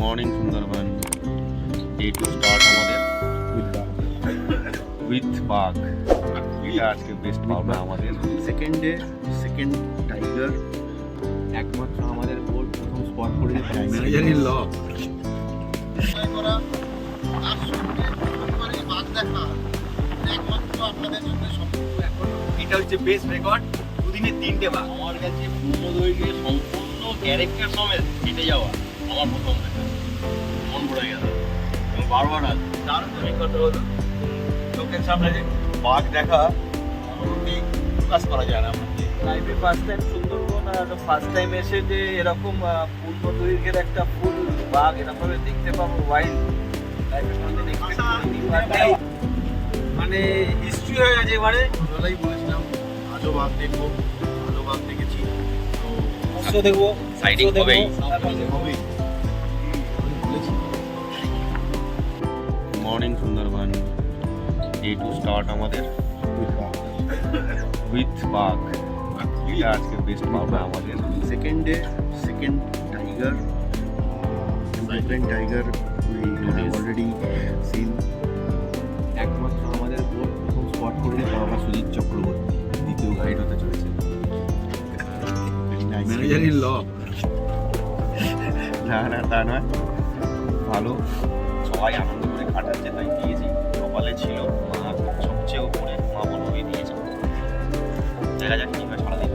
Morning Sundarban day to start আমাদের with বাঘ। এটা আজকে বেস্ট পাওনা আমাদের। সেকেন্ড ডে সেকেন্ড টাইগার একমাত্র আমাদের বোর্ড প্রথম স্পট করে ম্যানেজারই ল এটা হচ্ছে বেস্ট রেকর্ড দুদিনে তিনটে বাঘ। আমার কাছে পূর্ণ দৈর্ঘ্যে সম্পূর্ণ ক্যারেক্টার সমেত হেঁটে যাওয়া। আমার প্রথম দেখা মন পড়ে গেল। এবং বারবার আজ তার অভিজ্ঞতা হলো। চোখের সামনে যে বাঘ দেখা অনুভূতি প্রকাশ করা যায় না আমার লাইফে ফার্স্ট টাইম সুন্দরবন আর ফার্স্ট টাইম এসে যে এরকম পূর্ণ দৈর্ঘ্যের একটা ফুল বাঘ এরকম ভাবে দেখতে পাবো ওয়াইল্ড লাইফে কোনোদিন expect করিনি, মানে হিস্ট্রি হয়ে গেছে এবারে। ছোটবেলায় বলেছিলাম আজও বাঘ দেখব আজও বাঘ দেখেছি। তো দেখব দেখব, হবেই। হবেই morning Sundarban day to start আমাদের। উইথ বাঘ এটা আজকে বেস্ট পাওনা আমাদের। Second day second tiger second tiger we have already seen একমাত্র আমাদের বোর্ড প্রথম স্পট করে বাবা সুজিত চক্রবর্তী দ্বিতীয় গাইড হতে চলেছে। ম্যানেজারই ল না না তা নয়। ভালো। সবাই আনন্দ করে কাটাচ্ছে তাই দিয়েছি কপালে ছিল মা সবচেয়ে উপরে মা বলবই দিয়েছে। দেখা যাক কি হয় সারাদিন।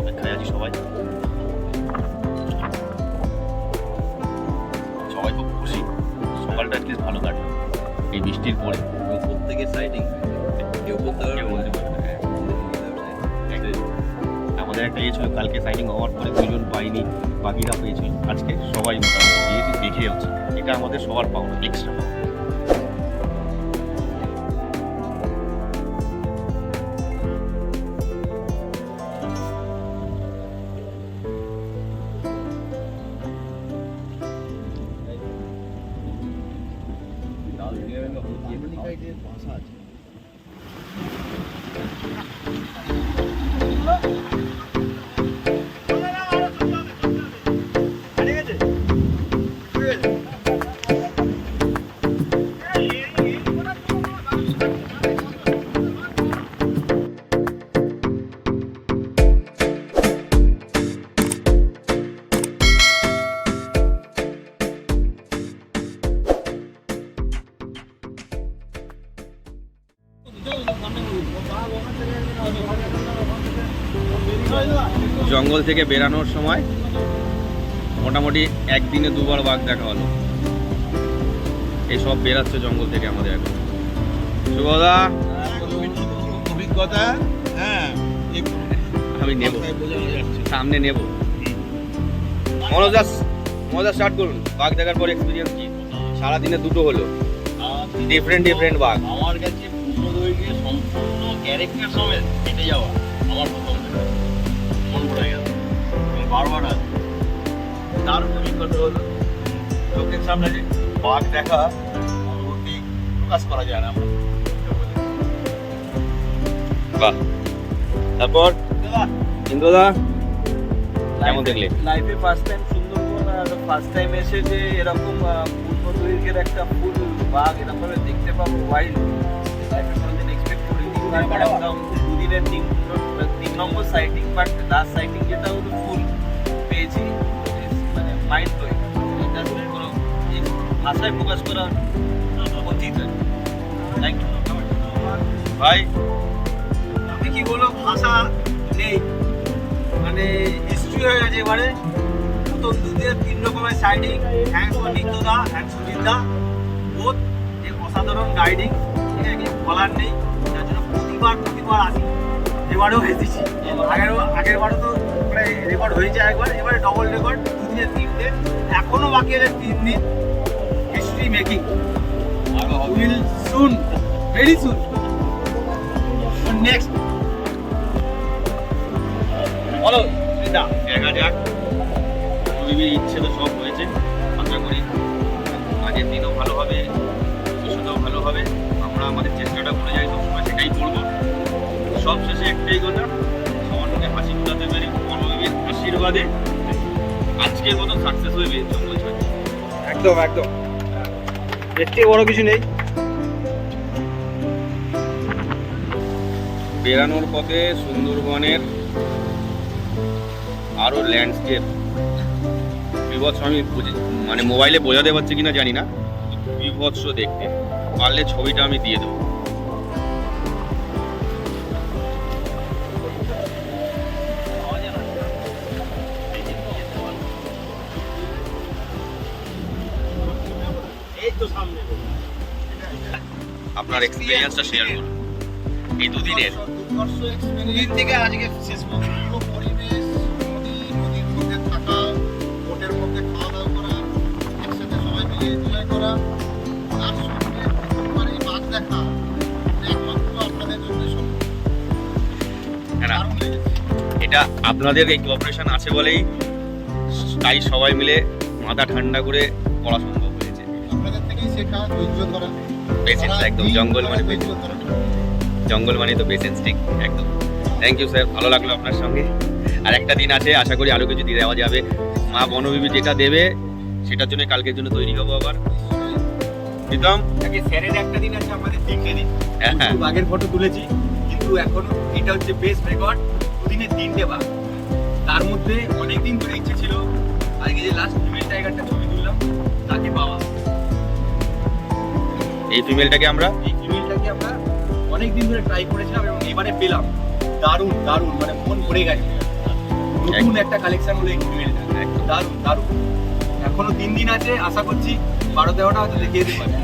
অপেক্ষায় আছি সবাই। সবাই খুব খুশি। সকালটা ভালো কাটবে এই বৃষ্টির পরে। প্রত্যেকের সাইডিং কেউ বলতে পারবে। আমাদের একটা ইয়ে ছিল কালকে সাইনিং হওয়ার পরে দুজন পাইনি বাকিরা পেয়েছিল আজকে সবাই মোটামুটি দিয়েছি দেখে হচ্ছে এটা আমাদের সবার পাওনা এক্সট্রা পাওনা। জঙ্গল থেকে বেরানোর সময় মোটামুটি একদিনে দুবার বাঘ দেখা হলো। এসব সব বেরাচ্ছে জঙ্গল থেকে আমাদের এখন। শুভদা অভিজ্ঞতা হ্যাঁ। আমি নেব। সামনে নেব। মনোজাস মনোজাস স্টার্ট করুন। বাঘ দেখার পর এক্সপিরিয়েন্স কি? সারাদিনে দুটো হলো। ডিফারেন্ট ডিফারেন্ট বাঘ। আমার কাছে পূর্ণ সম্পূর্ণ ক্যারেক্টার সমেত হেঁটে যাওয়া। আমার প্রথম। বারবার তার অভিজ্ঞতা হলো। চোখের সামনে যে বাঘ দেখা অনুভূতি প্রকাশ করা যায় না আমার। বাহ। তারপর ইন্দ্রদা। কেমন দেখলে? লাইফে ফার্স্ট টাইম সুন্দরবন আর ফার্স্ট টাইম এসে যে এরকম পূর্ণ দৈর্ঘ্যের একটা ফুল বাঘ এরকম ভাবে দেখতে পাবো ওয়াইল্ড লাইফে কোনোদিন এক্সপেক্ট করিনি but একদম দুদিনের তিন তিন number sighting but last sighting যেটা হলো ভাষায় প্রকাশ করা অতীত। ভাই আমি কি বলব ভাষা নেই? মানে হিস্ট্রি হয়ে গেছে এবারে। প্রথম দুধের তিন রকমের সাইডিং থ্যাংকস ফর নিত্যদা অ্যান্ড সুজিতদা বোধ যে অসাধারণ গাইডিং আছে? বলার নেই। যার জন্য প্রতিবার প্রতিবার আসি। এবারেও এসেছি। আগের আগের বারও তো মানে রেকর্ড হয়েছে একবার। এবারে ডবল রেকর্ড দুদিনের তিনটে। এখনও বাকি আছে তিন দিন। History making will soon very soon next বলো এটা দেখা যাক পরিবের ইচ্ছে তো সব হয়েছে, আশা করি। আগের দিনও ভালো হবে, ভবিষ্যতেও ভালো হবে। আমরা আমাদের চেষ্টাটা করে যাই, সবসময় সেটাই করব। সব শেষে একটাই কথা সবার হাসি ফোটাতে পেরে মনোবিবের আশীর্বাদে আজকের মতো সাকসেস জঙ্গল ছাড়ছি। একদম একদম। এর থেকে বড় কিছু নেই। বেরানোর পথে সুন্দরবনের আরও ল্যান্ডস্কেপ বিভৎস আমি বুঝে মানে মোবাইলে বোঝাতে পারছি কিনা জানি না। বিভৎস দেখতে। পারলে ছবিটা আমি দিয়ে দেবো। তো সামনে আপনার এক্সপিরিয়েন্সটা শেয়ার করুন। এই দুদিনের। দুদিন থেকে আজকে শেষ পর্যন্ত পরিবেশ নদী নদীর মধ্যে থাকা বোটের মধ্যে খাওয়া দাওয়া করা একসাথে সবাই মিলে এনজয় করা তার সঙ্গে প্রথমবার এই মাছ দেখা মানে একমাত্র আপনাদের জন্য সম্ভব। হ্যাঁ। এটা আপনাদের এই কোঅপারেশন আছে বলেই তাই সবাই মিলে মাথা ঠান্ডা করে করা পেশেন্স একদম জঙ্গল মানে জঙ্গল মানে তো পেশেন্স ঠিক একদম। থ্যাংক ইউ স্যার ভালো লাগল আপনার সঙ্গে। আর একটা দিন আছে আশা করি আরও কিছু দিয়ে দেওয়া যাবে। মা বনবিবি যেটা দেবে সেটার জন্য কালকের জন্য তৈরি হব আবার। প্রীতম? স্যারের একটা দিন আছে আমাদের দিন। হ্যাঁ, হ্যাঁ। বাঘের ফটো তুলেছি কিন্তু এখনও এটা হচ্ছে বেস্ট রেকর্ড দুদিনে তিনটে বাঘ তার মধ্যে অনেক দিন ধরে ইচ্ছে ছিল আজকে যে লাস্ট ফিমেল টাইগারটা ছবি তুললাম তাকে পাওয়া। এই ফিমেলটাকে আমরা এই ফিমেলটাকে আমরা অনেক দিন ধরে ট্রাই করেছিলাম এবং এবারে পেলাম। দারুণ দারুণ মানে মন ভরে গেছে। নতুন একটা কালেকশন হলো এই ফিমেলটা দারুণ দারুণ। এখনও তিন দিন আছে আশা করছি বারো তেরোটা হয়তো দেখিয়ে দিতে পারে।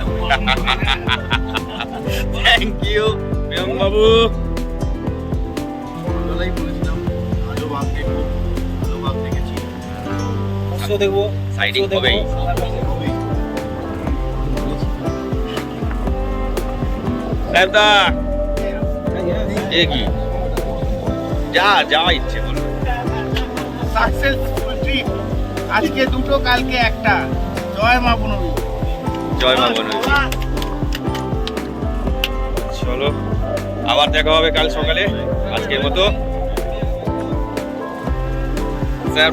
থ্যাংক ইউ প্রিয়ম বাবু। ছোটবেলায় বলেছিলাম আজও বাঘ দেখব ভালো বাঘ দেখেছি দেখব। সাইডিং হবেই। সাহেবদা এ কি যা যা ইচ্ছে বলো সাকসেসফুল ট্রিপ আজকে দুটো কালকে একটা। জয় মা বনবী জয় মা বনবিবি চলো আবার দেখা হবে কাল সকালে। আজকের মতো। স্যার।